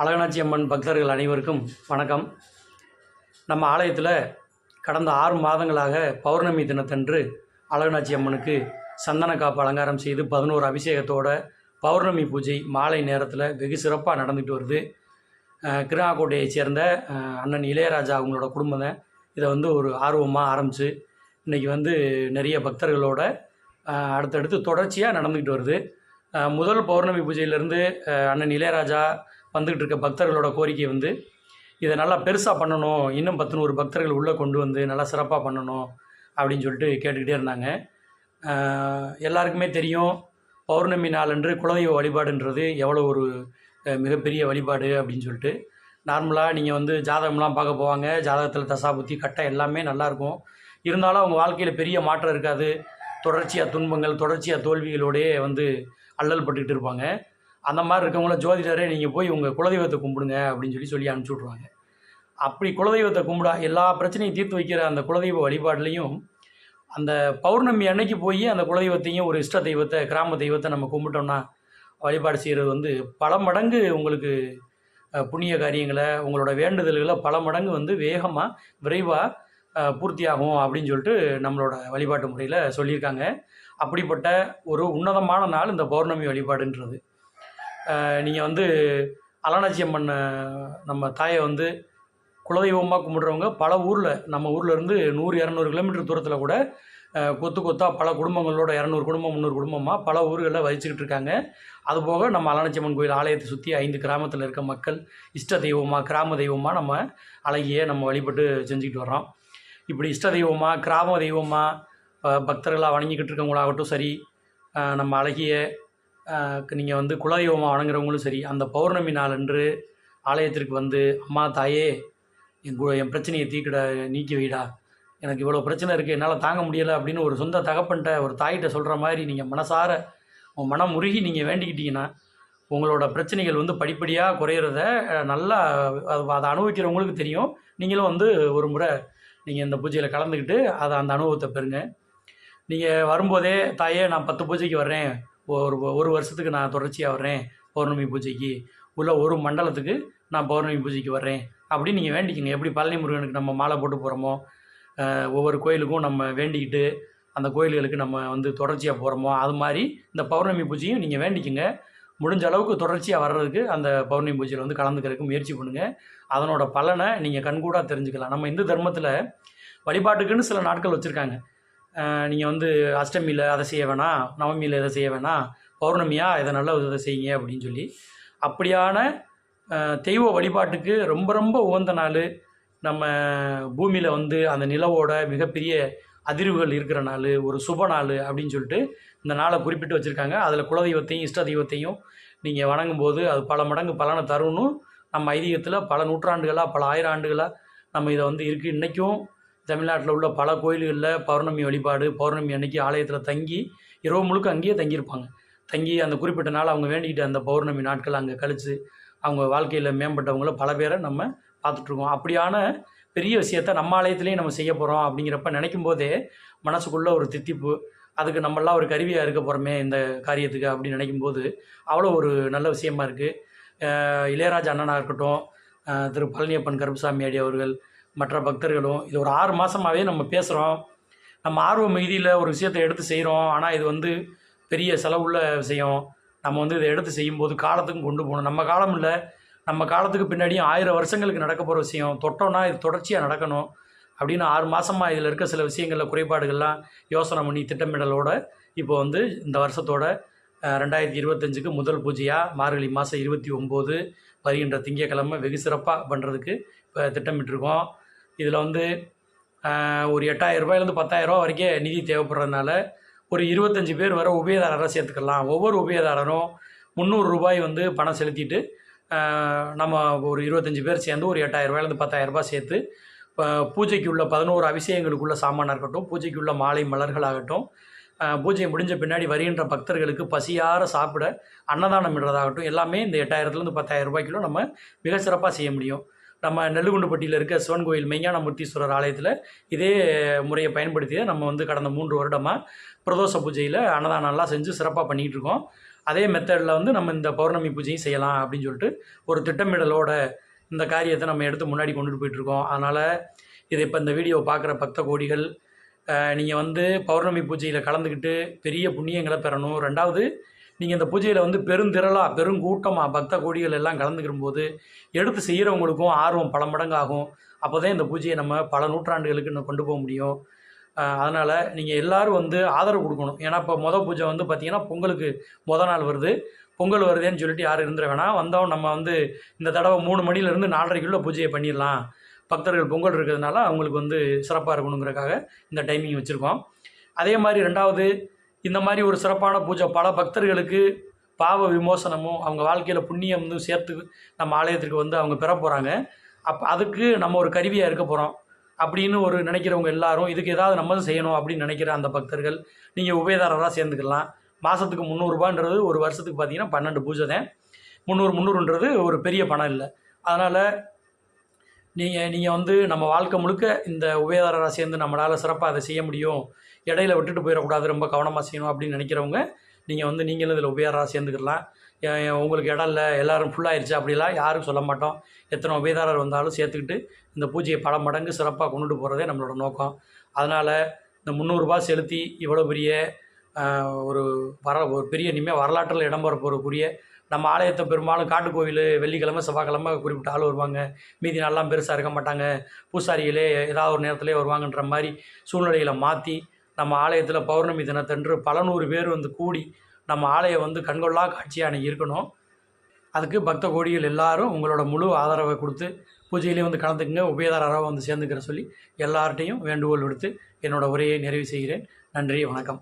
அழகனாச்சி அம்மன் பக்தர்கள் அனைவருக்கும் வணக்கம். நம்ம ஆலயத்தில் கடந்த ஆறு மாதங்களாக பௌர்ணமி தினத்தன்று அழகனாச்சி அம்மனுக்கு சந்தன காப்பு அலங்காரம் செய்து பதினோரு அபிஷேகத்தோட பௌர்ணமி பூஜை மாலை நேரத்தில் வெகு சிறப்பாக நடந்துகிட்டு வருது. அஹ் கிருணாக்கோட்டையைச் சேர்ந்த அண்ணன் இளையராஜா அவங்களோட குடும்பம் இதை வந்து ஒரு ஆர்வமாக ஆரம்பித்து இன்றைக்கி வந்து நிறைய பக்தர்களோட அடுத்தடுத்து தொடர்ச்சியாக நடந்துக்கிட்டு வருது. முதல் பௌர்ணமி பூஜையிலேருந்து அண்ணன் இளையராஜா வந்துக்கிட்டு இருக்க பக்தர்களோட கோரிக்கை வந்து இதை நல்லா பெருசாக பண்ணணும் இன்னும் பத்து நூறு பக்தர்கள் உள்ளே கொண்டு வந்து நல்லா சிறப்பாக பண்ணணும் அப்படின்னு சொல்லிட்டு கேட்டுக்கிட்டே இருந்தாங்க. எல்லாருக்குமே தெரியும் பௌர்ணமி நாளன்று குலதெய்வ வழிபாடுன்றது எவ்வளோ ஒரு மிகப்பெரிய வழிபாடு அப்படின்னு சொல்லிட்டு நார்மலாக நீங்கள் வந்து ஜாதகம்லாம் பார்க்க போவாங்க ஜாதகத்தில் தசாபுத்தி கட்டை எல்லாமே நல்லாயிருக்கும் இருந்தாலும் அவங்க வாழ்க்கையில் பெரிய மாற்றம் இருக்காது. தொடர்ச்சியாக துன்பங்கள் தொடர்ச்சியாக தோல்விகளோடயே வந்து அல்லல் பட்டுக்கிட்டு இருப்பாங்க. அந்த மாதிரி இருக்கவங்கள ஜோதிடரே நீங்கள் போய் உங்கள் குலதெய்வத்தை கும்பிடுங்க அப்படின்னு சொல்லி சொல்லி அனுப்பிச்சி விட்ருவாங்க அப்படி குலதெய்வத்தை கும்பிடா எல்லா பிரச்சனையும் தீர்த்து வைக்கிற அந்த குலதெய்வ வழிபாடுலையும் அந்த பௌர்ணமி அன்னைக்கு போய் அந்த குலதெய்வத்தையும் ஒரு இஷ்ட தெய்வத்தை கிராம தெய்வத்தை நம்ம கும்பிட்டோம்னா வழிபாடு செய்கிறது வந்து பல மடங்கு உங்களுக்கு புண்ணிய காரியங்களை உங்களோட வேண்டுதல்களை பல மடங்கு வந்து வேகமாக விரைவாக பூர்த்தியாகும் அப்படின்னு சொல்லிட்டு நம்மளோட வழிபாட்டு முறையில் சொல்லியிருக்காங்க. அப்படிப்பட்ட ஒரு உன்னதமான நாள் இந்த பௌர்ணமி வழிபாடுன்றது. நீங்கள் வந்து அலனாச்சி அம்மன் நம்ம தாயை வந்து குலதெய்வமாக கும்பிட்றவங்க பல ஊரில் நம்ம ஊர்லேருந்து நூறு இரநூறு கிலோமீட்டர் தூரத்தில் கூட கொத்து கொத்தாக பல குடும்பங்களோட இரநூறு குடும்பம் முந்நூறு குடும்பமாக பல ஊர்களில் வசிச்சுக்கிட்டு இருக்காங்க. அதுபோக நம்ம அலனாச்சி கோயில் ஆலயத்தை சுற்றி ஐந்து கிராமத்தில் இருக்க மக்கள் இஷ்ட தெய்வமாக கிராம தெய்வமாக நம்ம அழகிய நம்ம வழிபட்டு செஞ்சுக்கிட்டு வர்றோம். இப்படி இஷ்ட தெய்வமாக கிராம தெய்வமாக பக்தர்களாக வணங்கிக்கிட்டு இருக்கவங்களாகட்டும் சரி நம்ம அழகிய நீங்கள் வந்து குலதெய்வமாக வணங்குறவங்களும் சரி அந்த பௌர்ணமி நாளன்று ஆலயத்திற்கு வந்து அம்மா தாயே என் கு என் பிரச்சனையை தீக்கிட நீக்கி வைடா. எனக்கு இவ்வளோ பிரச்சனை இருக்குது என்னால் தாங்க முடியலை அப்படின்னு ஒரு சொந்த தகப்பன்ட்ட ஒரு தாயிட்ட சொல்கிற மாதிரி நீங்கள் மனசார உன் மனம் உருகி நீங்கள் வேண்டிக்கிட்டீங்கன்னா உங்களோட பிரச்சனைகள் வந்து படிப்படியாக குறையிறத நல்லா அது அதை அனுபவிக்கிறவங்களுக்கு தெரியும். நீங்களும் வந்து ஒரு முறை நீங்கள் இந்த பூஜையில் கலந்துக்கிட்டு அதை அந்த அனுபவத்தை பெறுங்க. நீங்கள் வரும்போதே தாயே நான் பத்து பூஜைக்கு வர்றேன். ஒரு ஒரு வருஷத்துக்கு நான் தொடர்ச்சியாக வர்றேன் பௌர்ணமி பூஜைக்கு. உள்ள ஒரு மண்டலத்துக்கு நான் பௌர்ணமி பூஜைக்கு வர்றேன். அப்படின்னு நீங்கள் வேண்டிக்கங்க. எப்படி பழனி முருகனுக்கு நம்ம மாலை போட்டு போகிறோமோ ஒவ்வொரு கோயிலுக்கும் நம்ம வேண்டிக்கிட்டு அந்த கோயில்களுக்கு நம்ம வந்து தொடர்ச்சியாக போகிறோமோ அது மாதிரி இந்த பௌர்ணமி பூஜையும் நீங்கள் வேண்டிக்கங்க. முடிஞ்ச அளவுக்கு தொடர்ச்சியாக வர்றதுக்கு அந்த பௌர்ணமி பூஜையில் வந்து கலந்துக்கிறதுக்கு முயற்சி பண்ணுங்கள் அதனோட பலனை நீங்கள் கண்கூடாக தெரிஞ்சுக்கலாம். நம்ம இந்து தர்மத்தில் வழிபாட்டுக்குன்னு சில நாட்கள் வச்சுருக்காங்க. நீங்கள் வந்து அஷ்டமியில் அதை செய்ய வேணாம் நவமியில் இதை செய்ய வேணாம் பௌர்ணமியாக இதை நல்ல இதை செய்யுங்க அப்படின்னு சொல்லி அப்படியான தெய்வ வழிபாட்டுக்கு ரொம்ப ரொம்ப உகந்த நாள் நம்ம பூமியில் வந்து அந்த நிலவோட மிகப்பெரிய அதிர்வுகள் இருக்கிற நாள் ஒரு சுப நாள் அப்படின்னு சொல்லிட்டு இந்த நாளை குறிப்பிட்டு வச்சுருக்காங்க. அதில் குலதெய்வத்தையும் இஷ்ட தெய்வத்தையும் நீங்கள் வணங்கும்போது அது பல மடங்கு பலனை தரும்னு நம்ம ஐதீகத்தில் பல நூற்றாண்டுகளாக பல ஆயிரம் ஆண்டுகளாக நம்ம இதை வந்து இருக்குது இன்றைக்கும் தமிழ்நாட்டில் உள்ள பல கோயில்களில் பௌர்ணமி வழிபாடு பௌர்ணமி அன்னைக்கு ஆலயத்தில் தங்கி இரவு முழுக்க அங்கேயே தங்கியிருப்பாங்க. தங்கி அந்த குறிப்பிட்ட நாள் அவங்க வேண்டிக்கிட்ட அந்த பௌர்ணமி நாட்கள் அங்கே கழித்து அவங்க வாழ்க்கையில் மேம்பட்டவங்கள பல பேரை நம்ம பார்த்துட்ருக்கோம். அப்படியான பெரிய விஷயத்த நம்ம ஆலயத்துலேயும் நம்ம செய்ய போகிறோம் அப்படிங்கிறப்ப நினைக்கும் போதே மனசுக்குள்ளே ஒரு தித்திப்பு அதுக்கு நம்மளாம் ஒரு கருவியாக இருக்க போகிறோமே இந்த காரியத்துக்கு அப்படின்னு நினைக்கும்போது அவ்வளோ ஒரு நல்ல விஷயமா இருக்குது. இளையராஜா அண்ணனாக இருக்கட்டும் திரு பழனியப்பன் கருப்புசாமி அடி அவர்கள் மற்ற பக்தர்களும் இது ஒரு ஆறு மாதமாகவே நம்ம பேசுகிறோம் நம்ம ஆர்வ மிகுதியில் ஒரு விஷயத்தை எடுத்து செய்கிறோம் ஆனால் இது வந்து பெரிய செலவுள்ள விஷயம். நம்ம வந்து இதை எடுத்து செய்யும்போது காலத்துக்கும் கொண்டு போகணும். நம்ம காலம் இல்லை. நம்ம காலத்துக்கு பின்னாடியும் ஆயிரம் வருஷங்களுக்கு நடக்க போகிற விஷயம். தொட்டோன்னா இது தொடர்ச்சியாக நடக்கணும். அப்படின்னு ஆறு மாதமாக இதில் இருக்க சில விஷயங்களில் குறைபாடுகள்லாம் யோசனை பண்ணி திட்டமிடலோடு இப்போ வந்து இந்த வருஷத்தோட ரெண்டாயிரத்தி இருபத்தஞ்சுக்கு முதல் பூஜையாக மார்கழி மாதம் இருபத்தி ஒம்பது வருகின்ற திங்கக்கிழமை வெகு சிறப்பாக பண்ணுறதுக்கு இப்போ திட்டமிட்டிருக்கோம். இதில் வந்து ஒரு எட்டாயிரம் ரூபாயிலேருந்து பத்தாயிரம் வரைக்கும் நிதி தேவைப்படுறதுனால ஒரு இருபத்தஞ்சி பேர் வர உபயதாரரை சேர்த்துக்கலாம். ஒவ்வொரு உபயதாரரும் முந்நூறு ரூபாய் வந்து பணம் செலுத்திட்டு நம்ம ஒரு இருபத்தஞ்சி பேர் சேர்ந்து ஒரு எட்டாயிரரூபாயிலேருந்து பத்தாயிரரூபா சேர்த்து பூஜைக்கு உள்ள பதினோரு அபிஷேகங்களுக்குள்ள சாமானாக இருக்கட்டும் பூஜைக்கு உள்ள மாலை மலர்களாகட்டும் பூஜை முடிஞ்ச பின்னாடி வருகின்ற பக்தர்களுக்கு பசியார சாப்பிட அன்னதானம் இடுறதாகட்டும் எல்லாமே இந்த எட்டாயிரத்துலேருந்து பத்தாயிரம் ரூபாய்க்குள்ள நம்ம மிக சிறப்பாக செய்ய முடியும். நம்ம நெல்லுகுண்டுப்பட்டியில் இருக்க சிவன் கோயில் மெய்ஞானமூர்த்தீஸ்வரர் ஆலயத்தில் இதே முறையை பயன்படுத்தி தான் நம்ம வந்து கடந்த மூன்று வருடமாக பிரதோஷ பூஜையில் அன்னதானம்லாம் செஞ்சு சிறப்பாக பண்ணிகிட்டு இருக்கோம். அதே மெத்தடில் வந்து நம்ம இந்த பௌர்ணமி பூஜையும் செய்யலாம் அப்படின்னு சொல்லிட்டு ஒரு திட்டமிடலோட இந்த காரியத்தை நம்ம எடுத்து முன்னாடி கொண்டுட்டு போயிட்டுருக்கோம் அதனால் இதை இப்போ இந்த வீடியோவை பார்க்குற பக்த கோடிகள் நீங்கள் வந்து பௌர்ணமி பூஜையில் கலந்துக்கிட்டு பெரிய புண்ணியங்களை பெறணும். ரெண்டாவது நீங்கள் இந்த பூஜையில் வந்து பெருந்திரளாக பெருங்கூட்டமாக பக்த கோடிகள் எல்லாம் கலந்துக்கிற போது எடுத்து செய்கிறவங்களுக்கும் ஆர்வம் பல மடங்காகும். அப்போ தான் இந்த பூஜையை நம்ம பல நூற்றாண்டுகளுக்கு இன்னும் கொண்டு போக முடியும். அதனால் நீங்கள் எல்லோரும் வந்து ஆதரவு கொடுக்கணும். ஏன்னா இப்போ மொதல் பூஜை வந்து பார்த்திங்கன்னா பொங்கலுக்கு மொதல் நாள் வருது. பொங்கல் வருதேன்னு சொல்லிட்டு யாரும் இருந்துட வேணாம். வந்தோம் நம்ம வந்து இந்த தடவை மூணு மணிலேருந்து நாலரைக்குள்ளே பூஜையை பண்ணிடலாம். பக்தர்கள் பொங்கல் இருக்கிறதுனால அவங்களுக்கு வந்து சிறப்பாக இருக்கணுங்கிறக்காக இந்த டைமிங் வச்சுருக்கோம். அதே மாதிரி ரெண்டாவது இந்த மாதிரி ஒரு சிறப்பான பூஜை பல பக்தர்களுக்கு பாவ விமோசனமும் அவங்க வாழ்க்கையில் புண்ணியம் சேர்த்து நம்ம ஆலயத்திற்கு வந்து அவங்க பெற போகிறாங்க அப்போ அதுக்கு நம்ம ஒரு கருவியாக இருக்க போகிறோம் அப்படின்னு ஒரு நினைக்கிறவங்க எல்லாரும் இதுக்கு ஏதாவது நம்ம செய்யணும் அப்படின்னு நினைக்கிற அந்த பக்தர்கள் நீங்கள் உபயதாரராக சேர்ந்துக்கலாம். மாதத்துக்கு முந்நூறுரூபான்றது ஒரு வருஷத்துக்கு பார்த்தீங்கன்னா பன்னெண்டு பூஜை தான். முந்நூறு முந்நூறுன்றது ஒரு பெரிய பணம் இல்லை. அதனால் நீங்கள் நீங்கள் வந்து நம்ம வாழ்க்கை முழுக்க இந்த உபயதாரராக சேர்ந்து நம்மளால் சிறப்பாக அதை செய்ய முடியும். இடையில விட்டுட்டு போயிடக்கூடாது ரொம்ப கவனமாக செய்யணும் அப்படின்னு நினைக்கிறவங்க நீங்கள் வந்து நீங்களும் இதில் உபயதாரராக சேர்ந்துக்கலாம் உங்களுக்கு இடம் இல்லை எல்லோரும் ஃபுல்லாகிடுச்சு அப்படிலாம் யாரும் சொல்ல மாட்டோம். எத்தனை உபயதாரர் வந்தாலும் சேர்த்துக்கிட்டு இந்த பூஜையை பல மடங்கு சிறப்பாக கொண்டுட்டு போகிறதே நம்மளோட நோக்கம். அதனால் இந்த முந்நூறுரூபா செலுத்தி இவ்வளோ பெரிய ஒரு வர ஒரு பெரிய இனிமேல் வரலாற்றில் இடம் போகிறக்குரிய நம்ம ஆலயத்தை பெரும்பாலும் காட்டுக்கோவில் வெள்ளிக்கிழமை செவ்வாய்க்கிழமை குறிப்பிட்ட ஆள் வருவாங்க. மீதி நாள்லாம் பெருசாக இருக்க மாட்டாங்க. பூசாரிகளே ஏதாவது ஒரு நேரத்திலே வருவாங்கன்ற மாதிரி சூழ்நிலைகளை மாற்றி நம்ம ஆலயத்தில் பௌர்ணமி தினத்தன்று பல நூறு பேர் வந்து கூடி நம்ம ஆலயம் வந்து கண்கொள்ளா காட்சியாக அன்றைக்கி இருக்கணும். அதுக்கு பக்த கோடிகள் எல்லாரும் உங்களோட முழு ஆதரவை கொடுத்து பூஜையிலே வந்து கலந்துக்குங்க. உபயதாரராக வந்து சேர்ந்துக்கிற சொல்லி எல்லார்ட்டையும் வேண்டுகோள் விடுத்து என்னோடய உரையை நிறைவு செய்கிறேன். நன்றி வணக்கம்.